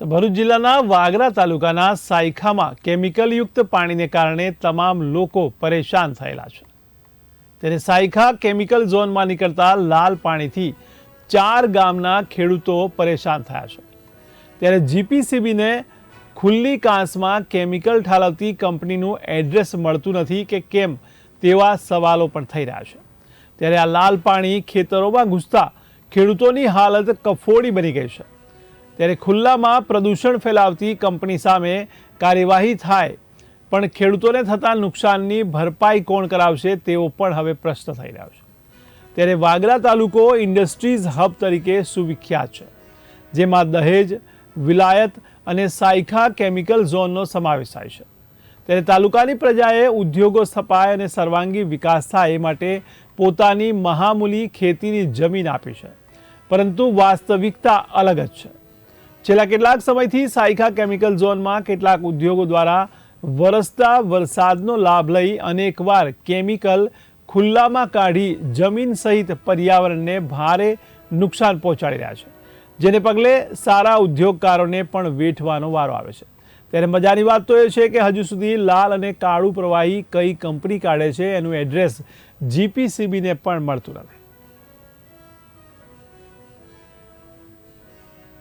તો ભરૂચ જિલ્લાના વાગરા તાલુકાના સાયખામાં કેમિકલયુક્ત પાણીને કારણે તમામ લોકો પરેશાન થયેલા છે. ત્યારે સાયખા કેમિકલ ઝોનમાં નીકળતા લાલ પાણીથી ચાર ગામના ખેડૂતો પરેશાન થયા છે. ત્યારે જીપીસીબીને ખુલ્લી કાંસમાં કેમિકલ ઠાલવતી કંપનીનું એડ્રેસ મળતું નથી કે કેમ તેવા સવાલો પણ થઈ રહ્યા છે. ત્યારે આ લાલ પાણી ખેતરોમાં ઘૂસતા ખેડૂતોની હાલત કફોડી બની ગઈ છે. ત્યારે ખુલ્લામાં પ્રદૂષણ ફેલાવતી કંપની સામે કાર્યવાહી થાય. પણ ખેડૂતોને થતા નુકસાનની ભરપાઈ કોણ કરાવશે તેવો પણ હવે પ્રશ્ન થઈ રહ્યો છે. ત્યારે વાગરા તાલુકો ઇન્ડસ્ટ્રીઝ હબ તરીકે સુવિખ્યાત છે, જેમાં દહેજ, વિલાયત અને સાયખા કેમિકલ ઝોનનો સમાવેશ થાય છે. ત્યારે તાલુકાની પ્રજાએ ઉદ્યોગો સ્થપાય અને સર્વાંગી વિકાસ થાય એ માટે પોતાની મહામૂલી ખેતીની જમીન આપી છે. પરંતુ વાસ્તવિકતા અલગ જ છે. છેલ્લા કેટલાક સમયથી સાયખા કેમિકલ ઝોનમાં કેટલાક ઉદ્યોગો દ્વારા વરસતા વરસાદનો લાભ લઈ અનેકવાર કેમિકલ ખુલ્લામાં કાઢી જમીન સહિત પર્યાવરણને ભારે નુકસાન પહોંચાડી રહ્યા છે, જેને પગલે સારા ઉદ્યોગકારોને પણ વેઠવાનો વારો આવે છે. ત્યારે મજાની વાત તો એ છે કે હજુ સુધી લાલ અને કાળું પ્રવાહી કઈ કંપની કાઢે છે એનું એડ્રેસ જીપીસીબીને પણ મળતું નથી.